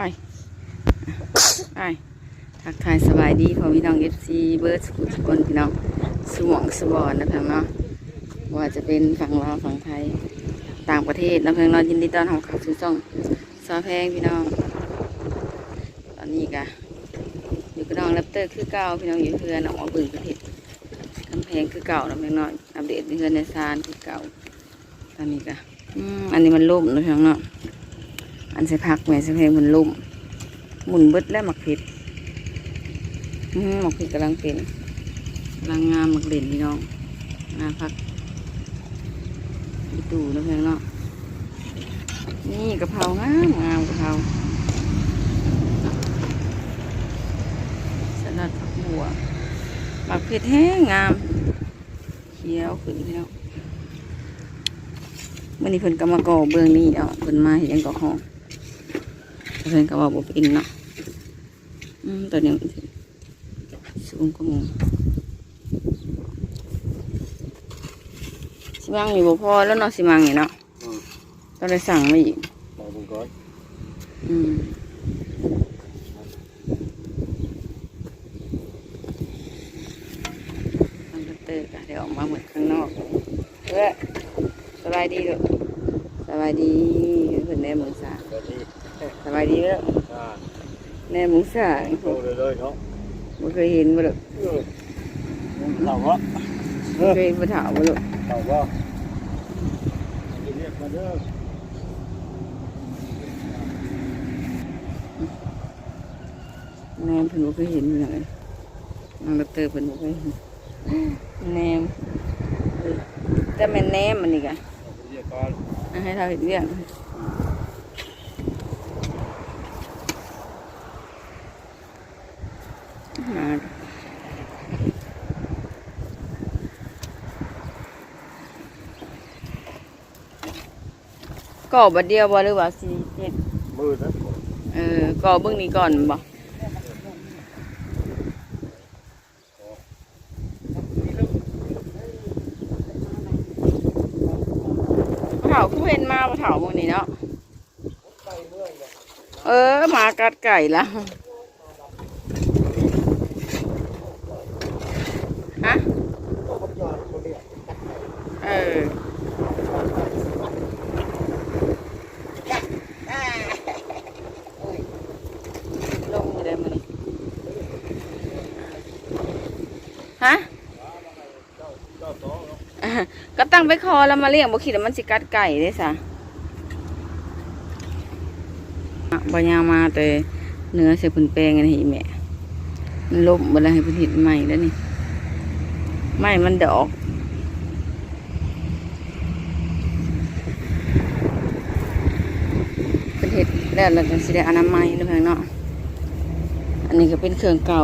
ไปทักทายสบายดีพอพี่น้องเอฟซีเบิร์ดสกุลสกุลพี่น้องสวงสวอนนะเพื่อนเนาะว่าจะเป็นฝั่งลาวฝั่งไทยต่างประเทศนะเพื่อนเรายินดีต้อนรับเข้าสู่ช่องซาแพงพี่น้อง ตอนนี้กะอยู่กับน้องแรปเตอร์คือเก่าพี่น้องอยู่เพื่อนออกมาบึงประเทศกำแพงคือเก่านะเพื่อนเนาะอัปเดตเพื่อนในซานคือเก่าตอนนี้กะอืมอันนี้มันล่มนะเพื่อนเนาะ อันใส่พักแม่ใส่เพลงมันลุ่มหมุนเบิดแล้วหมักผิดหมักผิดกำลังเป็นกำลังงามหมักเด่นพี่น้องงาพักอีตู่นะเพื่อนเนาะนี่กะเพรางามงามกะเพราสลัดผักบัวหมักผิดแห้งงามเขียวขึ้นพี่น้องมื่อนี้เพิ่นก็มาก่อเบื้องนี้เนาะเพิ่นมาเห็นก่อห้อง เพิ่นก็ว่าบ่เป็นเนาะอืมตอนนี้มันสิสูงกว่าหมูสิมังนี่บ่พอแล้วเนาะสิมังนี่เนาะอืมก็เลยสั่งมาอีกบอกผมก่อนอืมมันก็เตอร์ก็เดี๋ยวออกมาเหมือนข้างนอกเพื่อสบายดีลูกสบายดีเพิ่นแน่มือสา เดี๋ยวนี้ สบายดีแล้ว อ่า แน่มือสาโตเลยเลยเนาะบ่เคยเห็นบ่ลูกเออเต่าวะเอบ่อเคยเห็นบ่ถามบ่ลูกเต่าวะจะเรียกมาเด้อแนมเพิ่นบ่เคยเห็นอยู่ไหนนางดอกเตอร์เพิ่นบ่เคยเห็นแนมเออแต่แม่นแนมมันนี่กะเรียกก่อนอะให้เราเห็นเรื่อง มาก่อบัดเดียวบ่หรือว่าสิเฮ็ดมือนะเออก่อเบื้องนี้ก่อนบ่เถาคือเห็นมาบ่เถาหมื้นี้เนาะเออหมากัดไก่ละฮะเออลงอยู่ได้มื้อนี้ฮะ เจ้าโตเนาะ อะก็ตั้ งไปคอแล้วมาเลี้ยงบ่คิดว่ามันสิกัดไก่เด้ซะอะบ่ยามาแต่เนื้อเสียพุ่นแปลงอันนี้แม่มันล่มบ่ได้ให้เพิ่นเฮ็ดใหม่แล้วนี่ไม้มันดอกเพิ่นเฮ็ดแล้วแล้วก็สิได้อนามัยแล้วเพิ่นเนาะอันนี้ก็เป็นเครื่องเก่า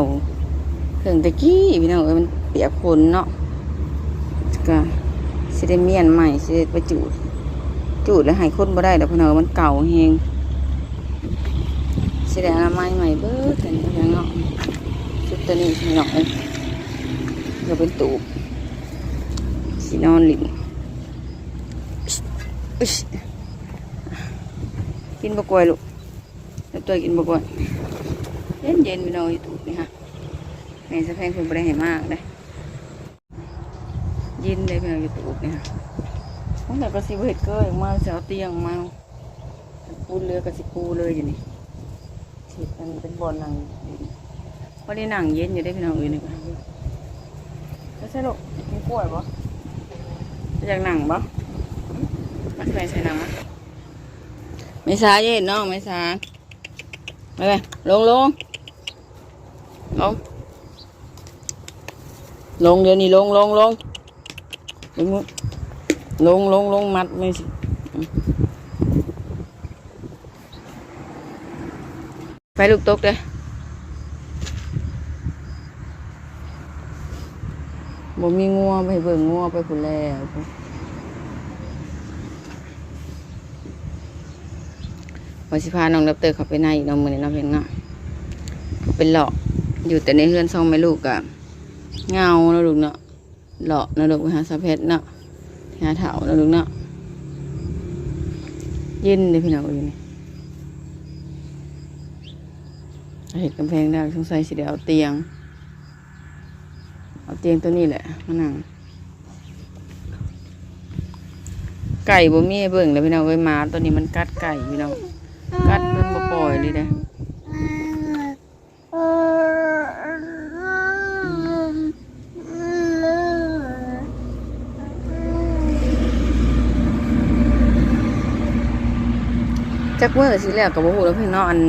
เครื่องตะกี้พี่น้องเอ้ยมันเปียกฝนเนาะก็ สิได้เมียนใหม่สิได้ไปจูด จูดแล้วให้คนบ่ได้ดอกเพนเอามันเก่าแฮงสิได้อนามัยใหม่เบิดแต่นี่เนาะชุดตัวนี้พี่น้องเอ้ยก็เป็นตูบสินอนหลินอึ๊ชกินบะกล้วยลูกแล้วตัวกินบะกล้วยเย็นเย็นๆพี่น้อยตูบนี่ฮะแม่สะแพงเพิ่นบ่ได้ให้มากเด้ยิ นเลยพี่น้องอยู่ตูบเนี่ยตั้งแต่กระสิบเห็ดเกยออกมาเสียวเตียงมาปูเรือกับสิปูเลยอยู่นี่สิมันเป็นบอลหนังพอได้หนังเย็นอยู่ได้พี่น้องอยู่นี่ก็แล้วใช่ลูกมีกล้วยปะอยากหนังปะมาใส่ใส่หนังมะไม่ซาเย็นน้องไม่ซาไปไปลงลงลงลงเดี๋ยวนี้ลงลงลง ลงลงลงลงมัดไม่สิไปลูกตกเลยบ่มีงัวไปเบิ่งงัวไปพุ่นแล้วพุ่นวันสิพาน้องดับเตอร์เขาไปในน้องมือนี่น้องเพียงเนาะเป็นหลอกอยู่แต่ในเฮือนซองแม่ลูกอะเงาเนาะลูกเนาะ เลาะนะลูกไปหาสะเพชรเนาะหาเถานะลูกเนาะย็นเลยพี่น้องอยู่นี่เห็ดกำแพงได้สงสัยสิเดี๋ยวเอาเตียง เอาเตียงตัวนี้แหละมานั่งไก่บ่มีเบิ่งเลยพี่น้องเอ้ยมาตัวนี้มันกัดไก่พี่น้องกัดมันบ่ปล่อยเลยเด้อ จักเมื่อสิแล้วกับบ่ฮู้แล้วพี่น้องอัน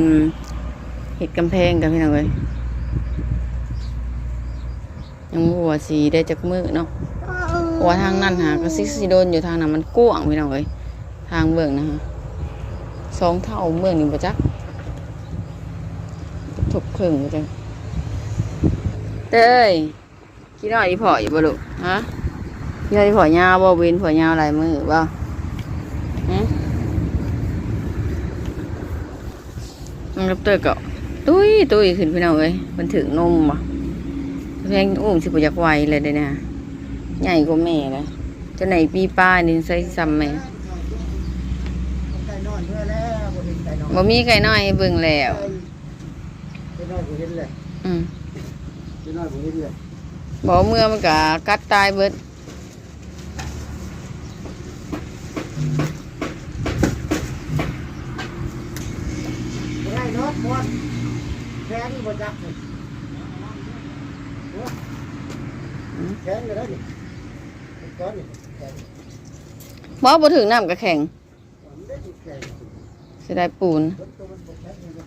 เห็ดกำแพงกับพี่น้องเอ้ยยังบ่ฮู้ว่าสิได้จักมือเนาะเพราะว่าทางนั้นหากระซิกซิโดนอยู่ทางนั้นมันกว้างพี่น้องเอ้ยทางเบื้องนะฮะสองเท่าเบื้องนี่บ่จักถกเครื่งบ่จักเต้ยคิดหน่อยอีพออยู่บ่ลูกฮะคิดหน่อยอีพอยาวบ่เว้นพอยาวหลายมือบ่ฮะมัน กับเต้ยก็ตุ้ยตุ้ยขึ้นพี่น้องเอ้ยมันถึงนมบ่แพงอุ้มสิบอยากไวเลยเด้เนี่ยใหญ่กว่าแม่เลยจะไหนปีป้านี่ใส่ซ้ำแม่ไก่นอนเพื่อแล้วบ่ห็นไก่นอนบ่มีไก่น้อยเบิ่งแล้วบ่เห็นเลยอืมไก่นอนบ่เห็นเลยบ่เมื่อมันก็กัดตายเบิด บ่ได้เนาะหมดแข็งบ่จักนี่แข็งเลยนะนี่ก้อนนี่แข็ง บ่บ่ถึงน้ำก็แข็งมันได้แข็งสิได้ปูนตัวมันบ่แข็งมันก็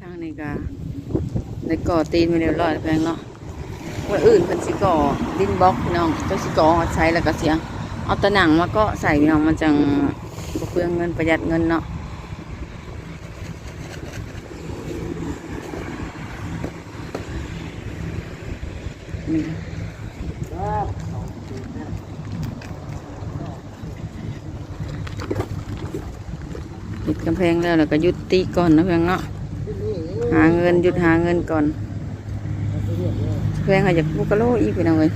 ทางนี้ก็ได้ก่อตีนไปเรียบร้อยแล้วแพงเนาะวันอื่นเพิ่นสิก่อดินบล็อกน้องเจ้าสิก่อใช้แล้วก็เสียเอาตะหนังมาก็ใส่น้องมันจังเปลืองเงินประหยัดเงินเนาะ นี่ครับปิดกำแพงแล้วแล้วก็ยุติก่อนนะเพียงเนาะหาเงินหยุดหาเงินก่อนเพียงเขาอยากบุกกะโลอีกไปหน่อย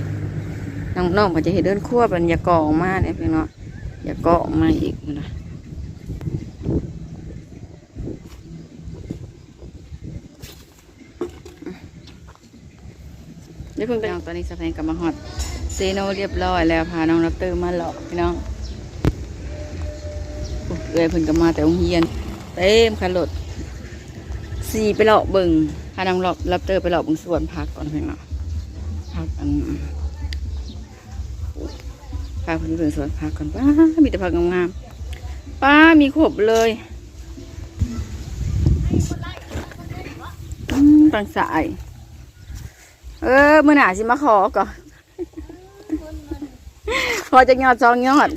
น้องน้องเขาจะเห็นเดินขั้วเป็นอยากก่อออกมาเนี่ยเพียงเนาะอยากก่อออกมาอีกนะ เพิ่งไปเอาตอนนี้สะพานกลับมาฮอดเซโนเรียบร้อยแล้วพาน้องรับเตอร์มาหลอกพี่น้องเอ้ยเพิ่นก็มาแต่โรงเรียนเต็มคันรถสี่ไปเลาะเบิ่งพานางรอบรับเตอร์ไปเลาะเบิ่งสวนพักก่อนเพิ่นเนาะพักอันพาเพิ่นเบิ่งสวนพักก่อนป้ามีแต่พักงามๆป้ามีครบเลยอืมตังสาย เออมื่อหนาสิมาขอก่อนพอจะยอดจองยอด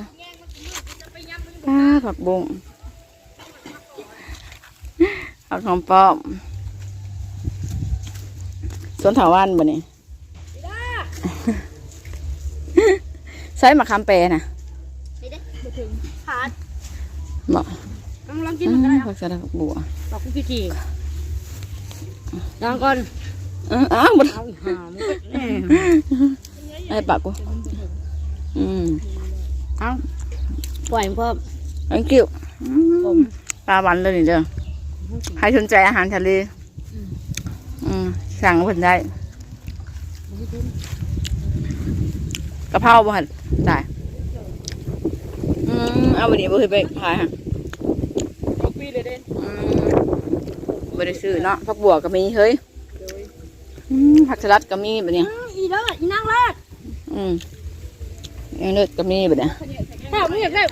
ป้าผักบุ้งผักหอมป้อมสวนถาวันบ่นี่ใช้มะขามเปรนะนี่เด้บ่ถึงขาดบ่ลองลองกินมันก็ได้ผักสลัดผักบัวบอกกูกี่ทีลองก่อนเอออ้าวบ่เอาหามนก็แน่ไอ้ปากกูอืมเอาปล่อยมันก็ thank you อืผมมปลาวันเลยนี่เด้อใครสนใจอาหารทะเลอืมสั่งเพิ่นได้กะเพราบ่หั่นได้อืมเอาวันนี้บ่เคยไปขายฮะเอาปีเลยเด่นอืมบริซื้อเนาะผักบัวก็มีเฮ้ยอืม ผักสลัดก็มีแบบนี้อีเด้ออีนางแรกอืมยังเลือดก็มีแบบนี้แก้วไม่อยากได้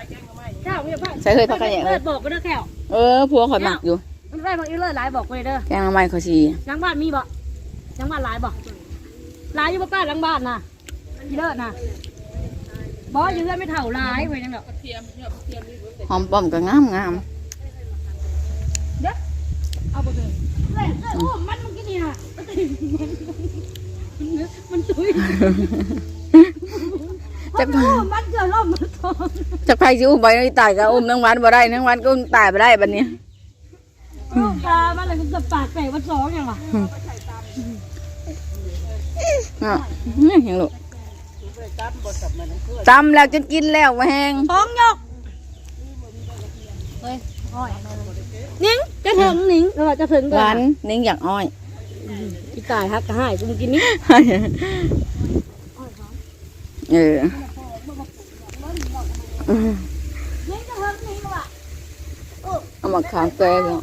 แก้วไม่อยากได้ใส่เฮ้ยผักกระแยงเลิเลยศบอกไปเด้อแก้วเออพวกข่อยหมักอยู่มันได้บอกอีเลิศหลายบอกไปเด้อแกงละไม้เขาชีหลังบ้านมีบ่หลังบ้านหลายบ่หลายอยู่บ่ป้าหลังบ้านน่ะอีเลิศน่ะบ่อยู่เพื่อนไม่เท่าหลายไว้ยังดอกหอมป้อมก็งามงามเด้อเอาบ่เลยเลิศเลิศโอ้มัน มันกินนี่น่ะมันตุยจักโอ้มันเกิดล่มมันทองจักไผ่สิอุ้มไปนี่ตายก็อุ้มทั้งวันบ่ได้ทั้งวันก็อุ้มตายบ่ได้บัดนี้ปลามันอะไรมันจะปากแตกวันสองอย่างวะเนาะนี่ยังลูกตำแล้วจนกินแล้วมาแห้งท้องยกเฮ้ยอ้อยนิ้งจะถึงนิ้งเราจะถึงหวานนิ่งอยากอ้อย อีตายฮักก็ให้กูกินนี่เออเอามาขามแกงเนาะ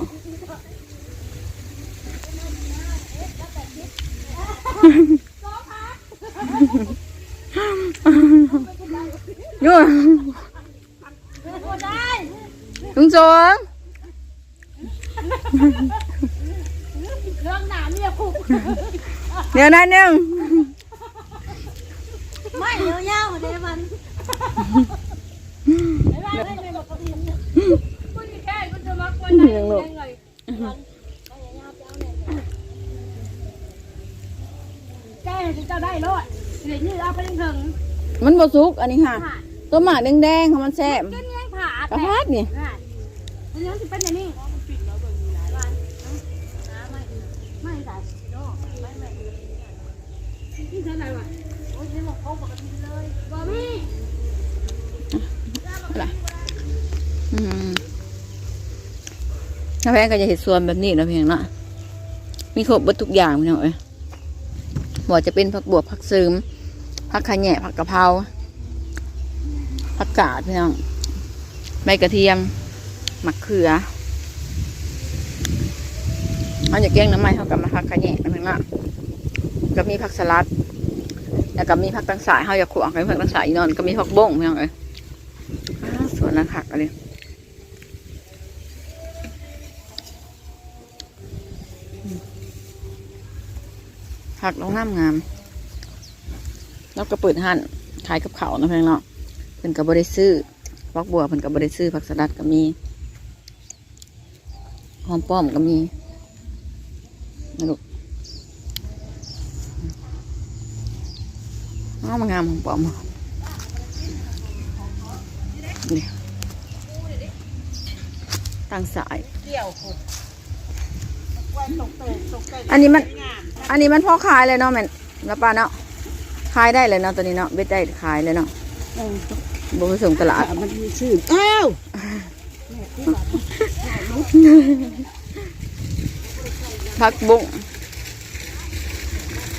ยั่วกูได้ลุงจง เครื่องหนาเนี่ยคุก เดี๋ยวนะหนึ่งไม่เดี๋ยวยาวเดี๋ยวมันไม่ได้ไม่ได้บอกกับพี่กูจะแค่กูจะมักวันไหนยังไงแกจะได้รอดเดี๋ยวนี้เอาไปถึงมันบสุกอันนี้ค่ะตัวหมากแดงๆค่ะมันแซ่บกินยังผ่ากระพัดนี่อันนี้จะเป็นอย่างนี้ไม่ใส่ไม่ไม่นี่เท่าไหร่วะโอ้ยนี่บอกเขาปกติเลยบอมี่ อืม ถ้าแพงก็จะเห็ดส่วนแบบนี้นะเพียงเนะมีครบเบิดทุกอย่างเน้องเอ้ยบอกจะเป็นผักบวบผักซึมผักขะแหน่ผักกะเพราผักกาดพี่น้องใบกระเทียมมะเขือเอาจากแกงน้ำมันเขากับมาผักขะแหน่นะเพียงเนะก็มีผักสลัดแล้วก็มีผักตังสายเขาอยากขวางกับผักตังสายนอนก็มีผักบ้งพี่น้องเอ้ยส่วนนั้นผักอะไร ผักลงงามงามแล้วก็เปิดห้านขายกับเขานะเพื่อนเนาะเพิ่นก็บ่ได้ซื้อฟักบัวเพิ่นก็บ่ได้ซื้อผักสลัดก็มีหอมป้อมก็มีนะลูกอ้ามางามหอมป้อมนี่ตั้งสายเกี่ยว อันนี้มันงามอันนี้มันพอขายเลยเนาะแม่นแล้วป้าเนาะขายได้เลยเนาะตัวนี้เนาะเบ็ดได้ขายเลยเนาะบ่ไปส่งตลาดมันมีชื่ออ้าวผักบุ้ง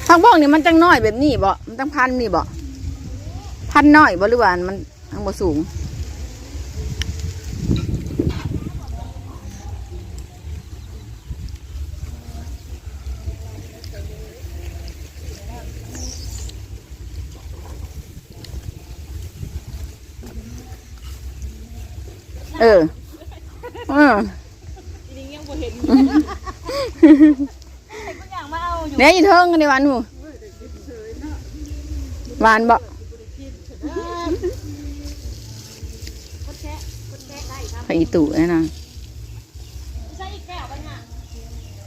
ผักบุ้งนี่มันจังน้อยแบบนี้บ่ มันจังพันนี่บ่ พันน้อยบ่หรือว่ามันทั้งบ่สูง เออเอออย่างมาเอาอยู่เนี่ยอีเทิงกันในวันหูหวานบ่ไปอีตู่นะนะใช่อีกแก้วไปเนี่ย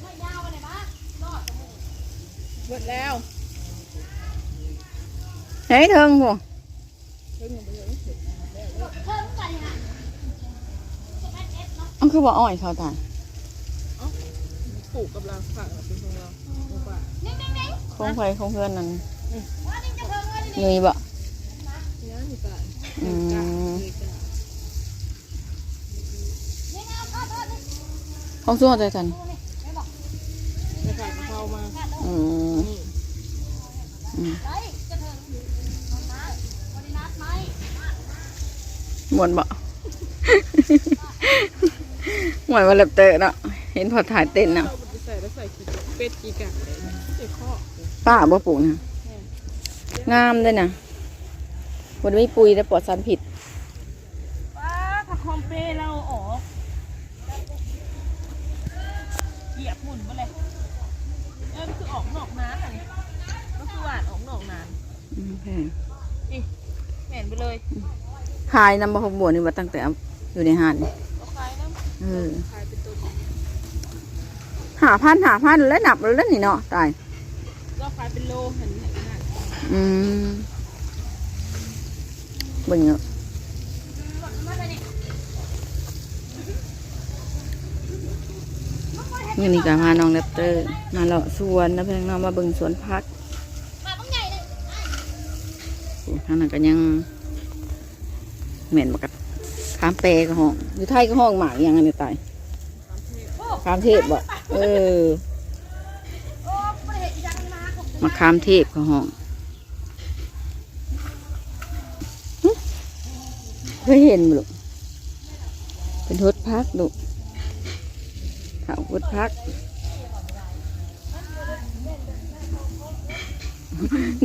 ไม่ยาวไปไหนบ้างรอดหมดแล้วเฮ้ยเทิงหูเพิ่มไปนะ อันคือบ่อ้อยเขาตายปลูกกับเราฝากเป็นของเราฝากนิ่งนิ่งนิ่งคงไปคงเพื่อนนั่นว่านิ่งจะเพิ่มว่านิ่งหนุยบ่เนี่ยมีฝากอืมนิ่งเอาเข้าเพิ่มนิ่งของสู้ใจกันไปฝากเข้ามาอืมอืมเฮ้ยจะถึงนะวันนี้นัดไหมหมวนบ่ หมวนวันเล็บเตอะเนาะเห็นพอถ่ายเต้นเนาะเราไปใส่แล้วใส่กี่เป็ดกี่กะใส่ข้อป้าบ่ปลูกนะงามเลยนะบนไม่ปุ๋ยแต่ปลอดสารผิดว้าผักคอมเป้เราออกเหยียบหมุนไปเลยเออคือออกนอกน้ำอะก็คือหวานออกนอกน้อืมแพงำแหม่นไปเลยขายน้ำบะฮกบัวนี่มาตั้งแต่อยู่ในห้านนี่ก็ขายน้ เออำขายเป็นตัวหาพันหาพันแล้วนับแล้วนี่เนาะตายก็ขายเป็นโลเห็นไหมนะอืมเบิ่งเนาะมื่อนี้ก็พาน้องแรปเตอร์ มาเลาะสวนนะเพื่อนน้องมาเบิ่งสวนพักมาบ้างใหญ่เลยโอ้ทางนั้นก็ยังเหม็นบักกัด ขามเปก็ห้องอยู่ไทยก็ห้องหมากยังไงเนี่ยตายขามเทพบ่เออมาขามเทพก็ห้องเคยเห็นบ่ลูกเป็นทศพักลูกเถาทศพัก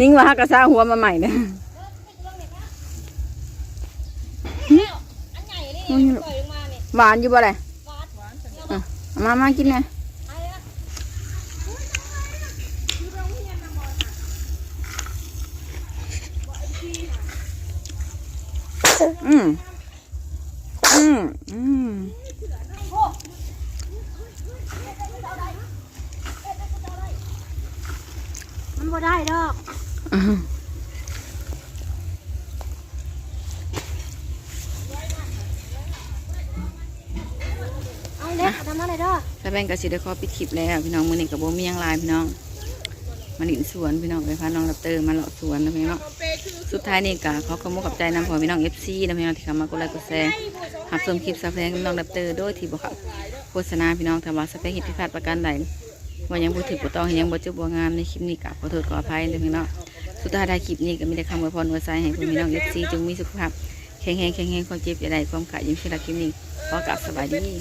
นิ่งว่าฮักกระซ่าหัวมาใหม่เนี่ย อันใหญ่นี่ปล่อยลงมาเนี่ยหวานอยู่บ่เลยหวานหวานอะเอามามากินไงอืมอืมอืมมันบ่ได้ดอก อ่า เอาเล็กทำอะไรดอกถ้าแบงกสิได้ขอปิดคลิปแล้วพี่น้องมือนี้กับโบมียังลายพี่น้องมาหลินสวนพี่น้องไปพาน้องรับเตอร์มาเลาะสวนนะพี่น้องสุดท้ายนี่กะเขอขอบคุณขอบใจนำพอพี่น้องเอฟซีนะพี่น้องที่เข้ามากดไลค์กดแชร์หับชมคลิปซับแพงกับน้องรับเตอร์โดยที่บอกโฆษณาพี่น้องทำว่าสเปคหิตพิพาทประการใดว่ายังบ่ถือบ่ต้องยังบ่จุบบ่งามในคลิปนี้กะขอโทษขออภัยเลยพี่น้องสุดท้ายได้คลิปนี้ก็มีแต่คำอวยพรอวยใจให้พี่น้องเอฟซีจงมีสุขภาพแข็งแรงแข็งแรงความเจ็บอย่าได้ความขาดยิ่งที่รักคลิปนี้ขอกลับสบายดี